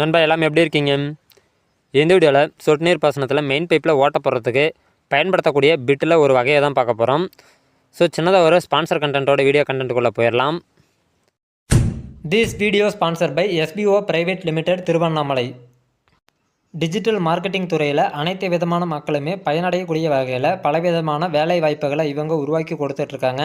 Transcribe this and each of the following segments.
நண்பா எல்லாமே எப்படி இருக்கீங்க? இந்த வீடியோவில் சொட்டு நீர் பாசனத்தில் மெயின் பைப்பில் ஓட்ட போடுறதுக்கு பயன்படுத்தக்கூடிய பிட்டில் ஒரு வகையை தான் பார்க்க போகிறோம் ஸோ சின்னதாக ஒரு ஸ்பான்சர் கண்டென்ட்டோட வீடியோ கண்டென்ட்டுக்குள்ளே போயிடலாம். This video sponsor by SPO private limited Tiruvannamalai digital marketing துறையில் அனைத்து விதமான மக்களுமே பயனடையக்கூடிய வகையில் பலவிதமான வேலை வாய்ப்புகளை இவங்க உருவாக்கி கொடுத்துட்ருக்காங்க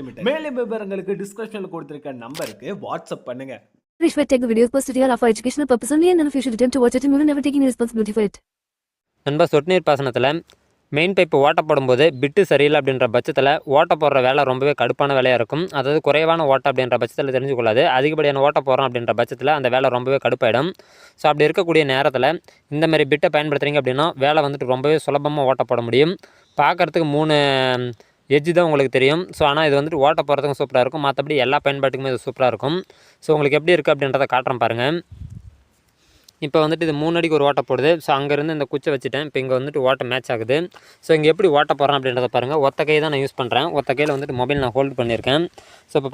limited மேலும் விவரங்களுக்கு டிஸ்கிரிப்ஷன்ல கொடுத்திருக்க நம்பருக்கு வாட்ஸ்அப் பண்ணுங்க. Rishwat take the videos posted here are for educational purpose only and of you should attempt to watch it and we will never take any responsibility for it. நண்பா சொட்டு நீர் பாசனத்தில் மெயின் பைப்பு ஓட்ட போடும்போது பிட்டு சரியில்லை அப்படின்ற பட்சத்தில் ஓட்ட போடுற வேலை ரொம்பவே கடுப்பான வேலையாக இருக்கும். அதாவது குறைவான ஓட்டை அப்படின்ற பட்சத்தில் தெரிஞ்சுக்கொள்ளாது. அதிகப்படியான ஓட்ட போடுறோம் அப்படின்ற பட்சத்தில் அந்த வேலை ரொம்பவே கடுப்பாயிடும். ஸோ அப்படி இருக்கக்கூடிய நேரத்தில் இந்த மாதிரி பிட்டை பயன்படுத்துறீங்க அப்படின்னா வேலை வந்துட்டு ரொம்பவே சுலபமாக ஓட்ட போட முடியும். பார்க்குறதுக்கு மூணு எஜ்ஜு தான் உங்களுக்கு தெரியும். ஸோ ஆனால் இது வந்துட்டு ஓட்ட போகிறதுக்கும் சூப்பராக இருக்கும். மற்றபடி எல்லா பயன்பாட்டுக்குமே இது சூப்பராக இருக்கும். ஸோ உங்களுக்கு எப்படி இருக்குது அப்படின்றத காட்டுறேன் பாருங்கள் இப்போ வந்துட்டு இது மூணு அடிக்கு ஒரு ஓட்டை போடுது. ஸோ அங்கேருந்து இந்த குச்சை வச்சுட்டேன். இப்போ இங்கே வந்துட்டு ஓட்டை மேட்ச் ஆகுது. ஸோ இங்கே எப்படி ஓட்ட போகிறேன் அப்படின்றத பாருங்கள் ஒத்த கை தான் நான் யூஸ் பண்ணுறேன் ஒத்த கையில் வந்துட்டு மொபைல் நான் ஹோல்டு பண்ணியிருக்கேன். ஸோ இப்போ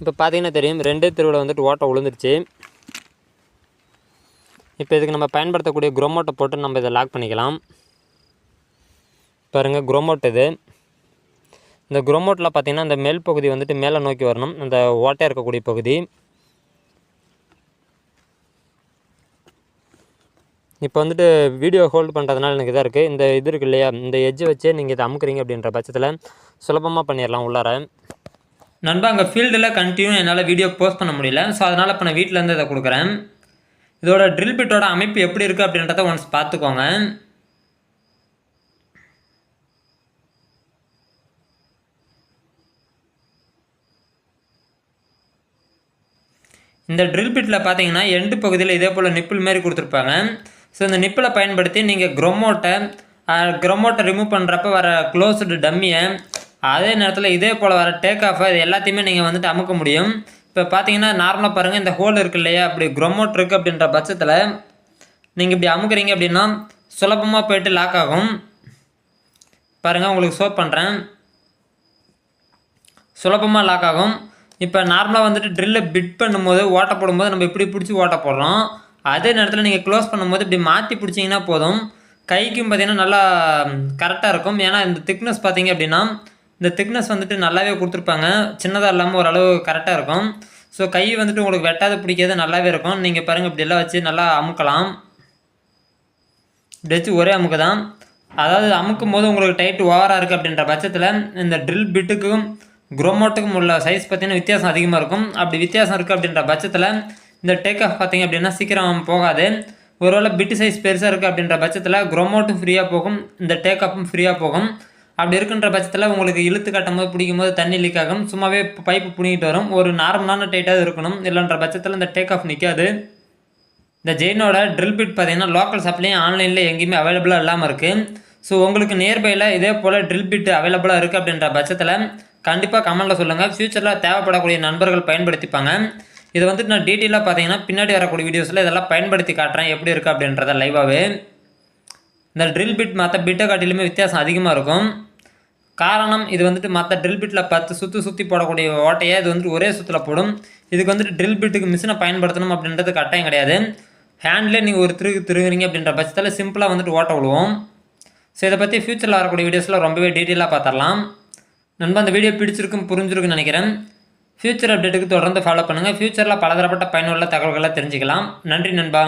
இப்போ பார்த்தீங்கன்னா தெரியும் ரெண்டே தெருவில் வந்துட்டு ஓட்டை விழுந்துருச்சு இப்போ இதுக்கு நம்ம பயன்படுத்தக்கூடிய குரோமோட்டை போட்டு நம்ம இதை லாக் பண்ணிக்கலாம். பாருங்கள் குரோமோட் இது. இந்த குரோமோட்டில் பார்த்தீங்கன்னா அந்த மேல் பகுதி வந்துட்டு மேலே நோக்கி வரணும். அந்த ஓட்டையாக இருக்கக்கூடிய பகுதி. இப்போ வந்துட்டு வீடியோ ஹோல்டு பண்ணுறதுனால எனக்கு இதாக இருக்குது இந்த இது இருக்குது இல்லையா? இந்த எஜ்ஜை வச்சே நீங்கள் இதை அமுக்குறீங்க அப்படின்ற பட்சத்தில் சுலபமாக பண்ணிடலாம் உள்ளார. நண்பா அங்கே ஃபீல்டில் கண்டினியூ என்னால் வீடியோ போஸ்ட் பண்ண முடியல. ஸோ அதனால் இப்போ நான் வீட்டிலேருந்து இதை கொடுக்குறேன். இதோட ட்ரில் பிட்டோட அமைப்பு எப்படி இருக்குது அப்படின்றத ஒன்ஸ் பார்த்துக்கோங்க. இந்த ட்ரில் பிட்டில் பார்த்தீங்கன்னா எண்டு பகுதியில் இதே போல் நிப்பிள் மாதிரி கொடுத்துருப்பாங்க. ஸோ இந்த நிப்பிளை பயன்படுத்தி நீங்கள் க்ரொமோட்டை க்ரொமோட்டை ரிமூவ் பண்ணுறப்ப வர க்ளோஸ்டு டம்மியை அதே நேரத்தில் இதே போல் வர டேக் ஆஃப் இது எல்லாத்தையுமே நீங்கள் வந்துட்டு அமுக்க முடியும். இப்போ பார்த்தீங்கன்னா நார்மலாக பாருங்கள் இந்த ஹோல் இருக்கு இல்லையா? அப்படி க்ரொமோட் இருக்குது அப்படின்ற பட்சத்தில் நீங்கள் இப்படி அமுக்குறீங்க அப்படின்னா சுலபமாக போயிட்டு லாக் ஆகும். பாருங்கள் உங்களுக்கு ஷோ பண்ணுறேன் சுலபமாக லாக் ஆகும். இப்போ நார்மலாக வந்துட்டு ட்ரில்லை பிட் பண்ணும்போது ஓட்ட போடும்போது நம்ம இப்படி பிடிச்சி ஓட்ட போடுறோம். அதே நேரத்தில் நீங்கள் க்ளோஸ் பண்ணும்போது இப்படி மாற்றி பிடிச்சிங்கன்னா போதும். கைக்கும் பார்த்தீங்கன்னா நல்லா கரெக்டாக இருக்கும். ஏன்னா இந்த திக்னஸ் பார்த்தீங்க அப்படின்னா இந்த திக்னஸ் வந்துட்டு நல்லாவே கொடுத்துருப்பாங்க. சின்னதாக இல்லாமல் ஓரளவு கரெக்டாக இருக்கும். ஸோ கை வந்துட்டு உங்களுக்கு வெட்டாத பிடிக்காத நல்லாவே இருக்கும். நீங்கள் பாருங்கள் இப்படி எல்லாம் வச்சு நல்லா அமுக்கலாம். இப்படி வச்சு ஒரே அமுக்கு தான். அதாவது அமுக்கும் போது உங்களுக்கு டைட்டு ஓவராக இருக்குது அப்படின்ற பட்சத்தில் இந்த ட்ரில் பிட்டுக்கும் குரோமோட்டுக்கும் உள்ள சைஸ் பார்த்தீங்கன்னா வித்தியாசம் அதிகமாக இருக்கும். அப்படி வித்தியாசம் இருக்குது அப்படின்ற பட்சத்தில் இந்த டேக் ஆஃப் பார்த்தீங்க அப்படின்னா சீக்கிரம் போகாது. ஒருவேளை பிட்டு சைஸ் பெருசாக இருக்குது அப்படின்ற பட்சத்தில் குரோமோட்டும் ஃப்ரீயாக போகும். இந்த டேக் ஆஃபும் ஃப்ரீயாக போகும். அப்படி இருக்கின்ற பட்சத்தில் உங்களுக்கு இழுத்து கட்டும் போது பிடிக்கும் போது தண்ணி லீக் ஆகும். சும்மாவே பைப்பு பிடிங்கிட்டு வரும். ஒரு நார்மலான டைட்டாக இருக்கணும். இல்லைன்ற பட்சத்தில் இந்த டேக் ஆஃப் நிற்காது இந்த ஜெயினோட ட்ரில் பிட் பார்த்தீங்கன்னா லோக்கல் சப்ளையும் ஆன்லைனில் எங்கேயுமே அவைலபிளாக இல்லாமல் இருக்குது ஸோ உங்களுக்கு நியர்பையில் இதே போல் ட்ரில் பிட் அவைலபிளாக இருக்குது அப்படின்ற பட்சத்தில் கண்டிப்பாக கமெண்ட்டில் சொல்லுங்கள் ஃப்யூச்சரில் தேவைப்படக்கூடிய நண்பர்கள் பயன்படுத்திப்பாங்க. இதை வந்துட்டு நான் டீட்டெயிலாக பார்த்தீங்கன்னா பின்னாடி வரக்கூடிய வீடியோஸில் இதெல்லாம் பயன்படுத்தி காட்டுறேன். எப்படி இருக்குது அப்படின்றத லைவாகவே இந்த ட்ரில் பிட் மற்ற பிட்டை காட்டிலுமே வித்தியாசம் அதிகமாக இருக்கும். காரணம் இது வந்துட்டு மற்ற ட்ரில் பிட்டில் பத்து சுற்றி சுற்றி போடக்கூடிய ஓட்டையை இது வந்துட்டு ஒரே சுற்றில் போடும். இதுக்கு வந்துட்டு ட்ரில் பிட்டுக்கு மிஷினை பயன்படுத்தணும் அப்படின்றது கட்டாயம் கிடையாது. ஹேண்ட்லேயே நீங்கள் ஒரு திருகு திருகுறீங்க அப்படின்ற பட்சத்தில் சிம்பிளாக வந்துட்டு ஓட்ட விழுவோம் ஸோ இதை பற்றி ஃப்யூச்சரில் வரக்கூடிய வீடியோஸில் ரொம்பவே டீட்டெயிலாக பார்த்துடலாம் நண்பா அந்த வீடியோ பிடிச்சிருக்கும் புரிஞ்சிருக்குன்னு நினைக்கிறேன். ஃப்யூச்சர் அப்டேட்டுக்கு தொடர்ந்து ஃபாலோ பண்ணுங்கள் ஃப்யூச்சரில் பலதரப்பட்ட பயனுள்ள தகவல்களை தெரிஞ்சுக்கலாம். நன்றி நண்பா.